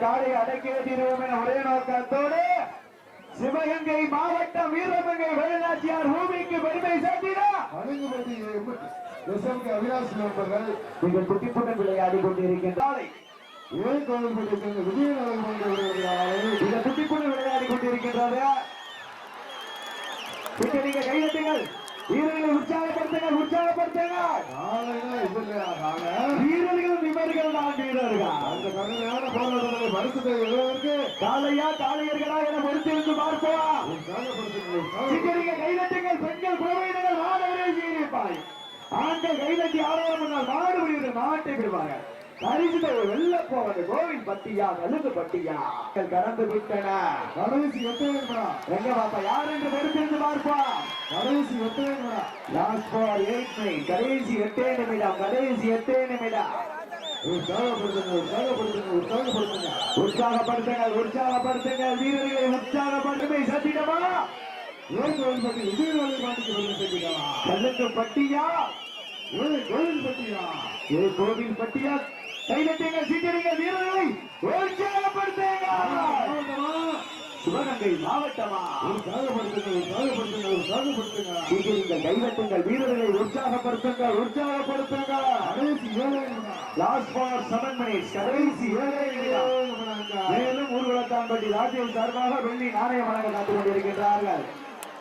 காலை அடக்கிய தீர்வோம் என ஒரே நோக்கத்தோடு சிவகங்கை மாவட்டம் வீரமங்கை வேலாட்சியார் பூமிக்கு பெருமை சேர்த்தினார் அவினாசி நண்பர்கள் நீங்கள் துட்டிப்புடன் விளையாடி கொண்டிருக்கின்றார் துட்டிப்புடன் விளையாடி நீங்க கையெழுத்துங்கள் வீரர்களை இல்லையா நாங்க வீரர்கள் நிபர்கள் தான் வீரர்கள். அந்த கடுமையான போராட்டங்களை மறுத்து எழுவதற்கு காளையா காளையர்களா என பொறுத்திருந்து பார்ப்போம். உற்சாகப்படுத்துங்கள் கைதட்டுங்கள் பெண்கள் குழந்தைகள் மாணவரே சீரிப்பாய் ஆண்கள் கைதட்டி ஆரோரம் விடுகிற நாட்டை விடுவாங்க பரிசுத்தை வெல்ல போவது கோவில் பட்டியா கழுது பட்டியா. கடந்து விட்டன கடைசி வேணுமா எங்க பாப்பா யார் என்று பொறுத்திருந்து பார்ப்போம். கடைசி வேணுமா லாஸ்ட் ஃபார் எயிட் நைன் கடைசி எட்டே நிமிடம் கடைசி எட்டே நிமிடம். உற்சாகப்படுத்துங்க உற்சாகப்படுத்துங்க வீரர்களை உற்சாகப்படுத்துமை சத்திடமா? பட்டியா? கோவில் பட்டியா? கைதட்டுங்க சீக்கிரங்க வீரர்களை உற்சாகப்படுத்துங்க சிவகங்கை மாவட்டமா? உற்சாகப்படுத்துங்க உற்சாகப்படுத்துங்க உற்சாகப்படுத்துங்க சீக்கிரங்கள் கைதட்டுங்கள் வீரர்களை உற்சாகப்படுத்துங்கள் உற்சாகப்படுத்துங்க லாஸ்ட் ஃபார் செவன் மினிட்ஸ் கடைசி. மேலும் ஊர்வலத்தான்பட்டி ராஜ்யம் சார்பாக வெள்ளி நாணய வழங்க காத்துக் கொண்டிருக்கின்றார்கள்.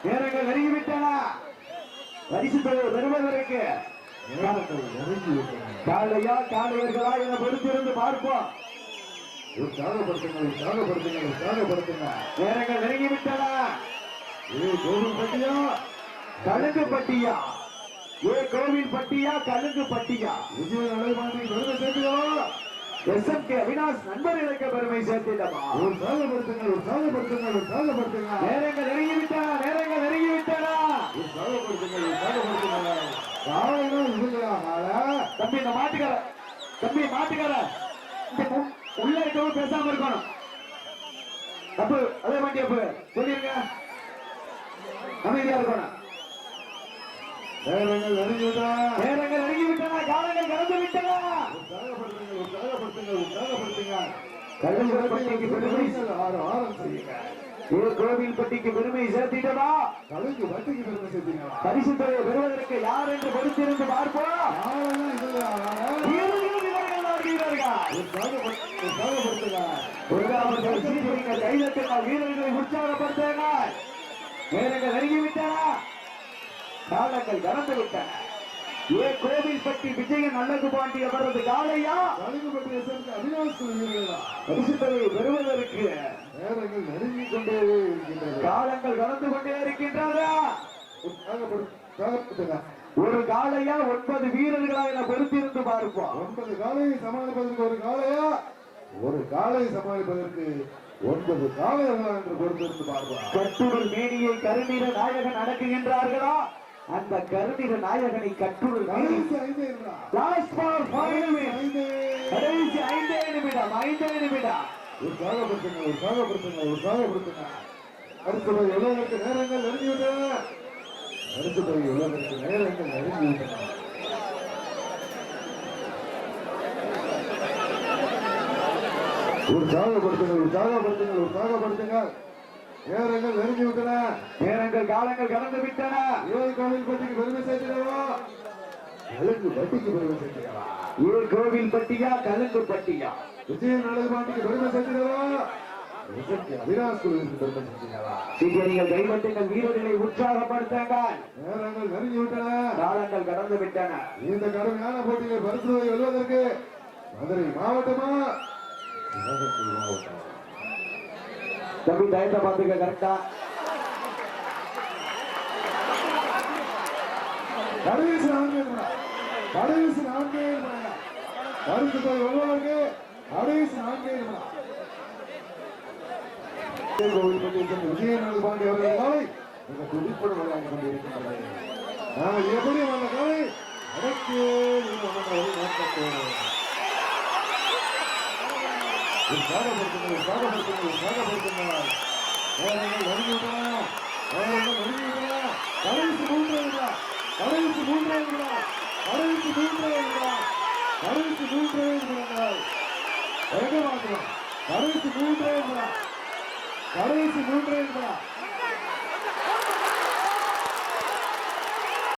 நேரங்கள் நெருங்கிவிட்டன. பரிசு பெறு- பெறுவதற்கு காலையா காலையர்களா என பொறுத்திருந்து பார்ப்போம். உற்சாகப்படுத்துங்க உற்சாகப்படுத்துங்க உற்சாகப்படுத்துங்க நேரங்கள் நெருங்கிவிட்டன. ஏ கோவில்பட்டியா கழுங்கு பட்டியா? ஏ கோவில் பட்டியா கழுங்கு பட்டியா? விஜயநகரம் பெருமை சேர்த்துக்கோ. எஸ் அவினாஷ் நண்பர்களுக்கு பெருமை சேர்த்திடமா உற்சாகப்படுத்துங்க உற்சாகப்படுத்துங்க உற்சாகப்படுத்துங்க நேரங்கள் நெருங்கிவிட்டன நேரங்கள் நெருங்கிவிட்டன உற்சாகப்படுத்துங்க உற்சாகப்படுத்துங்க காலையில இல்லையா காலை தம்பி இந்த மாட்டுக்கார தம்பி மாட்டுக்கார இந்த உள்ள இருக்கவும் பேசாம இருக்கணும். தப்பு அதே மாட்டி தப்பு சொல்லிருங்க. அமைதியா இருக்கணும். நேரங்கள் நெருங்கிவிட்டா நேரங்கள் நெருங்கி விட்டன காலங்கள் கடந்து விட்டன உற்சாகப்படுத்துங்க உற்சாகப்படுத்துங்க பெருமை கோவில்பட்டிக்கு பெருமை சேர்த்திட்டதா? வட்டிக்கு பெருமை சேர்த்தீங்களா? பரிசு தொகையை பெறுவதற்கு யார் என்று பொறுத்திருந்து பார்ப்போம். வீரர்கள் இவர்கள் வீரர்கள் நெருங்கிவிட்டன காலங்கள் கடந்து விட்டன ஏ கோவில்பட்டி விஜயன் நல்லது பாண்டி அவரது காலையா கலிங்கப்பட்டி பெறுவதற்கு நேரங்கள் நெருங்கிக் கொண்டே இருக்கின்றது காலங்கள் கடந்து கொண்டே இருக்கின்றன ஒரு காலையா ஒன்பது வீரர்களா என பொறுத்திருந்து பார்ப்போம் ஒன்பது காலையை சமாளிப்பதற்கு ஒரு காளையா? ஒரு காளையை சமாளிப்பதற்கு ஒன்பது காளையர்களா என்று பொறுத்திருந்து பார்ப்போம் கட்டுடல் மேனியை கருநீர நாயகன் அடக்குகின்றார்களா அந்த கருநீர நாயகனை கட்டுடல் கடைசி ஐந்து ஃபைனல் ஐந்து. நிமிடம் ஐந்தே நிமிடம். உற்சாகப்படுத்துங்க உற்சாகப்படுத்துங்க உற்சாகப்படுத்துங்க அடுத்து போய் உலகத்திற்கு நேரங்கள் நெருங்கிவிட்டன அடுத்து போய் உலகத்திற்கு நேரங்கள் நெருங்கிவிட்டன உற்சாகப்படுத்துங்க உற்சாகப்படுத்துங்க உற்சாகப்படுத்துங்க நேரங்கள் நெருங்கிவிட்டன. நேரங்கள் காலங்கள் கடந்து விட்டன ஏழு கோவில் பட்டிக்கு பெருமை சேர்த்துக்கவா எழுந்து பட்டிக்கு பெருமை சேர்த்துக்கவா ஏ கோவில் பட்டியா கலுங்கு பட்டியா? விஜயன் அழகு பாட்டிக்கு பெருமை சேர்த்துக்கவா சீக்கிரங்கள் கைவட்டுங்கள் வீரர்களை நெருங்கிவிட்டன. காலங்கள் கடந்து விட்டன. இந்த கடுமையான போட்டியை பரிசுவை வெல்வதற்கு மதுரை மாவட்டமா? தம்பி டயத்தை பார்த்துக்க கரெக்டா கடைசி நான்கு. கடைசி நான்கு. பரிசு போய் வெல்வதற்கு கடைசி நான்கு விஜயநாத பாண்டி அவர்கள் காலை மிக துடிப்புடன் விளையாண்டு கொண்டிருக்கின்றது நாங்கள் எப்படி வந்த காலை அடக்கே நோக்கத்தோடு உற்சாகப்படுத்துங்கள் உற்சாகப்படுத்துங்கள் உற்சாகப்படுத்துங்கள் நேரங்கள் நெருங்கிவிட்டன நேரங்கள் நெருங்கிவிட்டன கடைசி மூன்றே நிமிடம் கடைசி மூன்றே நிமிடம் கடைசி மூன்றே நிமிடம் கடைசி மூன்றே நிமிடங்கள் எங்க மாத்திரம் கடைசி மூன்றே நிமிடம் கடைசி மூன்று